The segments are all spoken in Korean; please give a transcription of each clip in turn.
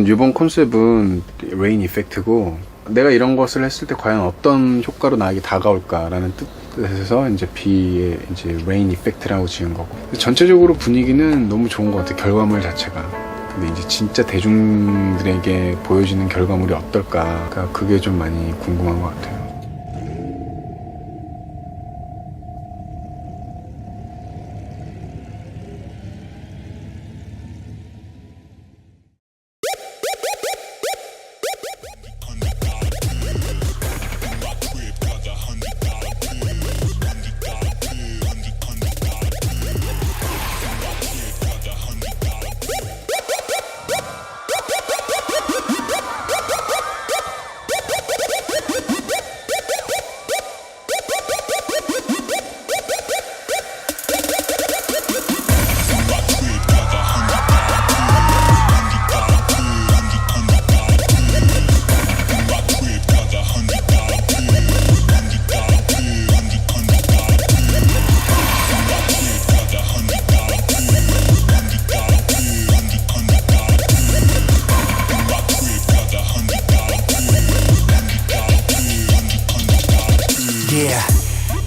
이번 컨셉은 레인 이펙트고 내가 이런 것을 했을 때 과연 어떤 효과로 나에게 다가올까라는 뜻에서 이제 비의 이제 레인 이펙트라고 지은 거고. 전체적으로 분위기는 너무 좋은 것 같아 결과물 자체가. 근데 이제 진짜 대중들에게 보여지는 결과물이 어떨까. 그러니까 그게 좀 많이 궁금한 것 같아요. Yeah.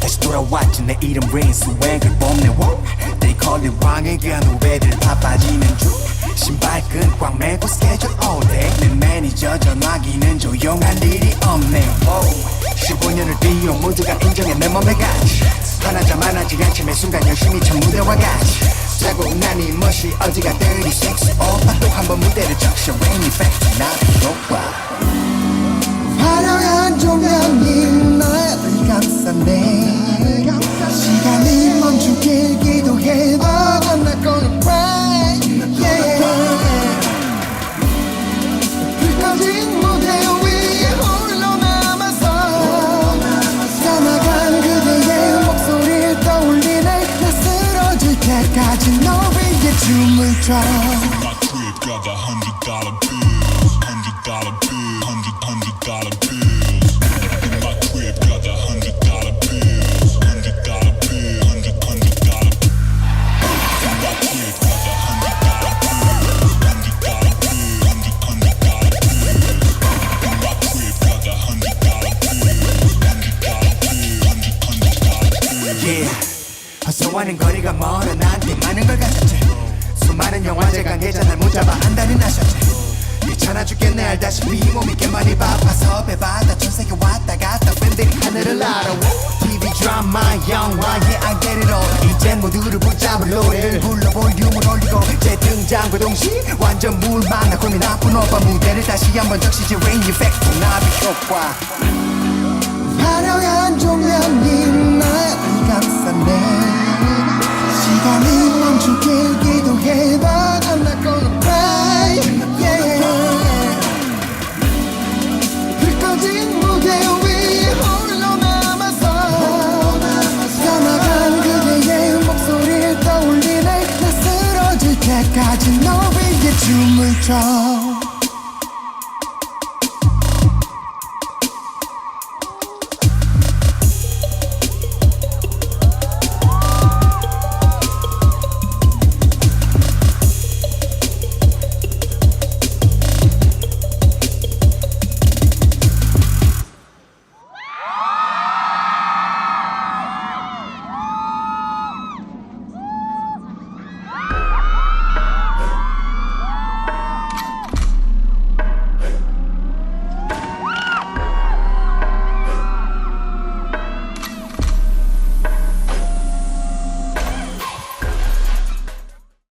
다시 돌아왔지. 내 이름 레인 수행을 뽐내 워. They call it 왕에게 후배들 바빠지는 중. 신발끈 꽉 매고 스케줄 all day. 내 매니저 전화기는 조용할 일이 없네. Wow. 15년을 뛰어 모두가 인정해. 내 몸에 같이 하나자만하지. 않지 매 순간 열심히 참 무대와 같이. 자고 나니 멋이 어디가 dirty sex 오빠 또 한 번 무대를 적셔. Rain effect 나를 높아 많은 걸 가졌지 수많은 영화제 관계자 날 못잡아 한다는 나셨지 귀찮아 죽겠네 알다시피 이 몸이 꽤 많이 바빠서 배바다 천세계 왔다 갔다 팬들이 하늘을 날아. TV 드라마 영화 yeah I get it all 이젠 모두를 붙잡을 노래를 불러 볼륨을 올리고 재등장과 동시 완전 물 만나 고민 나쁜 오빠 무대를 다시 한번 적시지 rain effect 나비 효과. 화려한 조명이 나를 감싸네 味道